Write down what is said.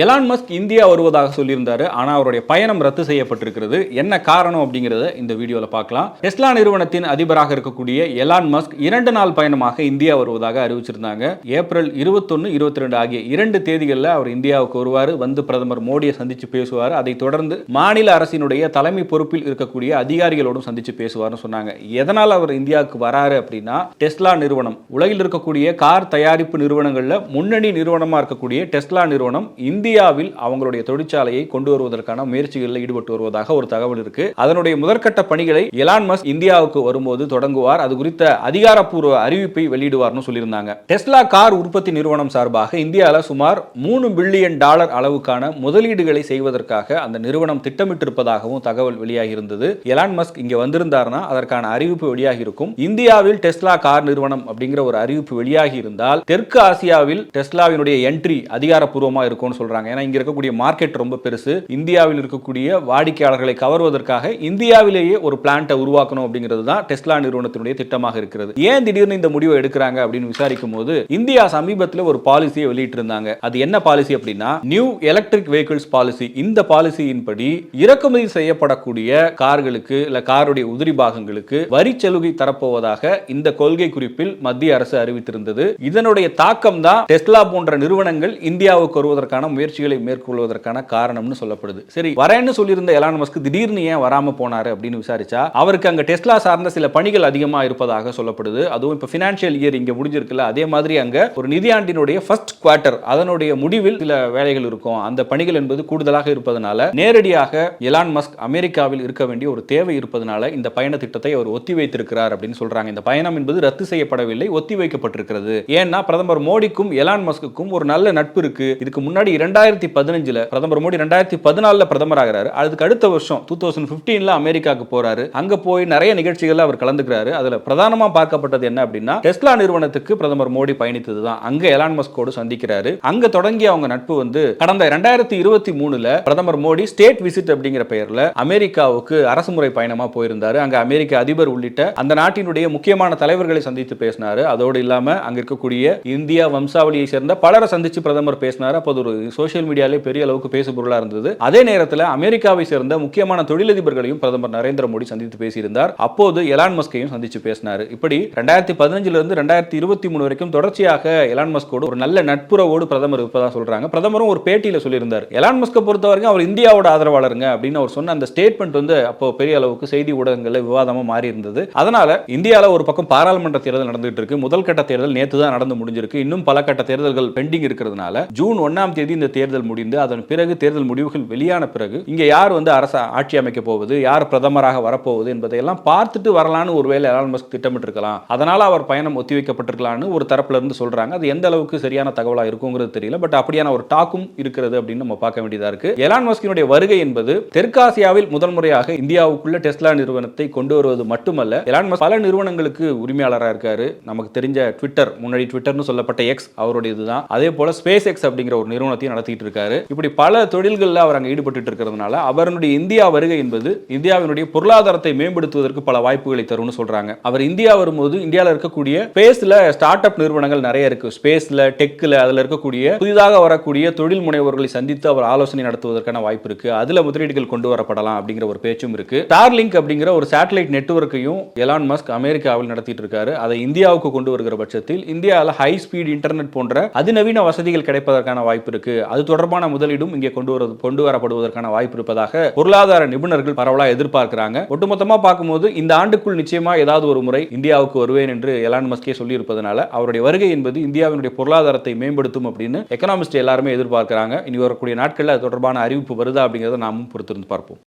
Elon Musk India வருவதாக சொல்லியிருந்தாரு. ஆனால் அவருடைய பயணம் ரத்து செய்யப்பட்டிருக்கிறது. என்ன காரணம் அப்படிங்கறத இந்த வீடியோவில் பார்க்கலாம். டெஸ்லா நிறுவனத்தின் அதிபராக இருக்கக்கூடிய எலான் மஸ்க் இரண்டு நாள் பயணமாக இந்தியா வருவதாக அறிவிச்சிருந்தாங்க. ஏப்ரல் இருபத்தொன்னு இருபத்தி ரெண்டு ஆகிய இரண்டு தேதிகளில் அவர் இந்தியாவுக்கு வருவார். வந்து பிரதமர் மோடியை சந்தித்து பேசுவார். அதை தொடர்ந்து மாநில அரசினுடைய தலைமை பொறுப்பில் இருக்கக்கூடிய அதிகாரிகளோடும் சந்திச்சு பேசுவார்னு சொன்னாங்க. எதனால் அவர் இந்தியாவுக்கு வராரு அப்படின்னா டெஸ்லா நிறுவனம். உலகில் இருக்கக்கூடிய கார் தயாரிப்பு நிறுவனங்களில் முன்னணி நிறுவனமா இருக்கக்கூடிய டெஸ்லா நிறுவனம் இந்தியாவில் அவங்களுடைய தொழிற்சாலையை கொண்டு வருவதற்கான முயற்சிகளில் ஈடுபட்டு வருவதாக ஒரு தகவல் இருக்கு. அதனுடைய முதற்கட்ட பணிகளை எலான் மஸ்க் இந்தியாவுக்கு வரும்போது தொடங்குவார். அது குறித்த அதிகாரப்பூர்வ அறிவிப்பை வெளியிடுவார்னு சொல்லியிருந்தாங்க. டெஸ்லா கார் உற்பத்தி நிறுவனம் சார்பாக இந்தியாவில் சுமார் மூணு பில்லியன் டாலர் அளவுக்கான முதலீடுகளை செய்வதற்காக அந்த நிறுவனம் திட்டமிட்டிருப்பதாகவும் தகவல் வெளியாகி இருந்தது எலான் மஸ்க் இங்க வந்திருந்தார்னா அதற்கான அறிவிப்பு வெளியாகி இருக்கும் இந்தியாவில் டெஸ்லா கார் நிறுவனம் அப்படிங்கிற ஒரு அறிவிப்பு வெளியாகி இருந்தால் தெற்கு ஆசியாவில் டெஸ்லாவினுடைய என்ட்ரி அதிகாரப்பூர்வமாக இருக்கும்னு சொல்றாங்க. ஏன்னா இங்க இருக்கக்கூடிய மார்க்கெட் ரொம்ப பெருசு. இந்தியாவில் இருக்கக்கூடிய வாடிக்கையாளர்களை கவர்வதற்காக இந்தியாவிலேயே ஒரு பிளான்ட்டை உருவாக்கணும் அப்படிங்கிறது தான் டெஸ்லா நிறுவனத்தினுடைய திட்டமாக இருக்கிறது. ஏன் திடீர்னு இந்த முடிவை எடுக்கிறாங்க அப்படின்னு விசாரிக்கும் போது இந்தியா சமீபத்தில் ஒரு பாலிசியை வெளியிட்டிருந்தாங்க. அது என்ன பாலிசி அப்படின்னா நியூ எலக்ட்ரிக் வெஹிக்கிள்ஸ் பாலிசி இந்த பாலிசியின் படி இறக்குமதி செய்யப்படக்கூடிய கார்களுக்கு இல்ல காருடைய உதிரி பாகங்களுக்கு வரி சலுகை தரப்போவதாக இந்த கொள்கை குறிப்பில் மத்திய அரசு அறிவித்திருந்தது. இதனுடைய தாக்கம் தான் டெஸ்லா போன்ற நிறுவனங்கள் இந்தியாவுக்கு வருவதற்கான முயற்சிகளை மேற்கொள்வதற்கான காரணம்னு சொல்லப்படுது. சரி வரேன்னு சொல்லியிருந்த எலான் மஸ்க் திடீர்னு ஏன் வராம போனாரு அப்படின்னு விசாரிச்சா அவருக்கு அங்க டெஸ்லா சார்ந்த சில பணிகள் அதிகமா இருப்பதாக சொல்லப்படுது. அதுவும் இப்ப பினான்சியல் இயர் இங்க முடிஞ்சிருக்குல்ல அதே மாதிரி அங்க ஒரு நிதியாண்டினுடைய ஃபர்ஸ்ட் குவார்ட்டர் அதனுடைய முடிவில் சில வேலைகள் இருக்கும். அந்த பணிகள் என்பது கூடுதலாக இருப்பதனால நேரடியாக எலான் மஸ்க் அமெரிக்காவில் இருக்க வேண்டிய ஒரு தேவை இருப்பதனால இந்த பயண திட்டத்தை அவர் ஒத்தி வைத்திருக்கிறார் அப்படின்னு சொல்றாங்க. இந்த பயணம் என்பது ரத்து செய்யப்படவில்லை ஒத்தி வைக்கப்பட்டிருக்கிறது ஏன்னா பிரதமர் மோடிக்கும் எலான் மஸ்குக்கும் ஒரு நல்ல நட்பு இருக்கு. இதுக்கு முன்னாடி இரண்டு ரெண்டாயிரத்தி பதினஞ்சுல பிரதமர் மோடி ரெண்டாயிரத்தி பதினாலுல பிரதமர் ஆகிறாரு அதுக்கு அடுத்த வருஷம் டூ தௌசண்ட் பிப்டீன்ல அமெரிக்காவுக்கு போறாரு. அங்க போய் நிறைய நிகழ்ச்சிகள்ல அவர் கலந்துக்கிறாரு. அதுல பிரதானமா பார்க்கப்பட்டது என்ன அப்படின்னா டெஸ்லா நிறுவனத்துக்கு பிரதமர் மோடி பயணித்தது தான் அங்க எலான் மஸ்கோடு சந்திக்கிறாரு. அங்க தொடங்கிய அவங்க நட்பு வந்து கடந்த ரெண்டாயிரத்தி இருபத்தி மூணுல பிரதமர் மோடி ஸ்டேட் விசிட் அப்படிங்கிற பெயர்ல அமெரிக்காவுக்கு அரசுமுறை பயணமா போயிருந்தாரு. அங்க அமெரிக்க அதிபர் உள்ளிட்ட அந்த நாட்டினுடைய முக்கியமான தலைவர்களை சந்தித்து பேசினாரு. அதோடு இல்லாம அங்க இருக்கக்கூடிய இந்தியா வம்சாவளியை சேர்ந்த பலரை சந்திச்சு பிரதமர் பேசினாரு. அப்போது ஒரு சோசியல் மீடியாலே பெரிய அளவுக்கு பேசு பொருளா இருந்தது. அதே நேரத்தில் அமெரிக்காவை சேர்ந்த முக்கியமான தொழிலதிபர்களையும் பிரதமர் நரேந்திர மோடி சந்தித்து பேசியிருந்தார். அப்போது எலான் மஸ்கையும் சந்திச்சு பேசினார். இப்படி ரெண்டாயிரத்தி பதினஞ்சுல இருந்து ரெண்டாயிரத்தி இருபத்தி மூணு வரைக்கும் தொடர்ச்சியாக எலான் மஸ்கோடு ஒரு நல்ல நட்புறவோடு பிரதமர் இருப்பதா சொல்றாங்க. பிரதமரும் ஒரு பேட்டியில சொல்லியிருந்தார். எலான் மஸ்கை பொறுத்த வரைக்கும் அவர் இந்தியாவோட ஆதரவாளருங்க அப்படின்னு அவர் சொன்ன அந்த ஸ்டேட்மெண்ட் வந்து அப்போ பெரிய அளவுக்கு செய்தி ஊடகங்களில் விவாதமா மாறி இருந்தது. அதனால இந்தியாவில் ஒரு பக்கம் பாராளுமன்ற தேர்தல் நடந்துட்டு இருக்கு. முதல் கட்ட தேர்தல் நேற்று தான் நடந்து முடிஞ்சிருக்கு. இன்னும் பல கட்ட தேர்தல்கள் பெண்டிங் இருக்கிறதுனால ஜூன் ஒன்னாம் தேதி இந்த தேர்தல் முடிந்து அதன் பிறகு தேர்தல் முடிவுகள் வெளியான பிறகு இங்க யார் வந்து அரசு ஆட்சி அமைக்க போவது யார் பிரதமராக வரப்போவது என்பதையெல்லாம் பார்த்துட்டு வரலான்னு ஒருவேளை எலான் மஸ்க் திட்டமிட்டிருக்கலாம். அதனால் அவர் பயணம் ஒத்திவைக்கப்பட்டிருக்கலாம்னு ஒரு தரப்புல இருந்து சொல்றாங்க. அது எந்த அளவுக்கு சரியான தகவலா இருக்குங்கிறது தெரியல. பட் அப்படியான ஒரு டாக்கும் இருக்கிறது அப்படின்னு நம்ம பார்க்க வேண்டியதா இருக்கு. எலான் மஸ்கினுடைய வருகை என்பது தெற்காசியாவில் முதல் முறையாக இந்தியாவுக்குள்ள டெஸ்லா நிறுவனத்தை கொண்டு வருவது மட்டுமல்ல எலான் மஸ்க் பல நிறுவனங்களுக்கு உரிமையாளராக இருக்காரு. நமக்கு தெரிஞ்ச ட்விட்டர் முன்னாடி ட்விட்டர்னு சொல்லப்பட்ட எக்ஸ் அவருடைய இதுதான் அதே போல ஸ்பேஸ் எக்ஸ் அப்படிங்கிற ஒரு நிறுவனத்தையும் நடத்திட்டு இருக்காரு இப்படி பல தொழில்களில் அவர் அங்கே ஈடுபட்டு இருக்கிறதுனால அவருடைய இந்தியா வருகை என்பது இந்தியாவினுடைய பொருளாதாரத்தை மேம்படுத்துவதற்கு பல வாய்ப்புகளை தரும்னு சொல்றாங்க. அவர் இந்தியா வரும்போது இந்தியாவில் இருக்கக்கூடிய ஸ்பேஸ்ல ஸ்டார்ட் அப் நிறுவனங்கள் நிறைய இருக்கு. ஸ்பேஸ்ல டெக்ல அதுல இருக்கக்கூடிய புதிதாக வரக்கூடிய தொழில் முனைவோர்களை சந்தித்து அவர் ஆலோசனை நடத்துவதற்கான வாய்ப்பு இருக்கு. அதுல முதலீடுகள் கொண்டு வரப்படலாம் அப்படிங்கிற ஒரு பேச்சும் இருக்கு. ஸ்டார்லிங்க் அப்படிங்கிற ஒரு சேட்டலைட் நெட்வொர்க்கையும் எலான் மஸ்க் அமெரிக்காவில் நடத்திட்டு இருக்காரு அதை இந்தியாவுக்கு கொண்டு வருகிற பட்சத்தில் இந்தியாவில் ஹை ஸ்பீட் இன்டர்நெட் போன்ற அதிநவீன வசதிகள் கிடைப்பதற்கான வாய்ப்பு இருக்கு. அது தொடர்பான முதலீடும் இங்கே கொண்டு வர கொண்டு வரப்படுவதற்கான வாய்ப்பு இருப்பதாக பொருளாதார நிபுணர்கள் பரவலாக எதிர்பார்க்கிறாங்க. ஒட்டுமொத்தமா பார்க்கும்போது இந்த ஆண்டுக்குள் நிச்சயமா ஏதாவது ஒரு முறை இந்தியாவுக்கு வருவேன் என்று எலான் மஸ்கே சொல்லி இருப்பதனால அவருடைய வருகை என்பது இந்தியாவினுடைய பொருளாதாரத்தை மேம்படுத்தும் அப்படின்னு எக்கனாமிஸ்ட் எல்லாருமே எதிர்பார்க்கிறாங்க. இனி வரக்கூடிய நாட்களில் அது தொடர்பான அறிவிப்பு வருதா அப்படிங்கிறத நாமும் பொறுத்திருந்து பார்ப்போம்.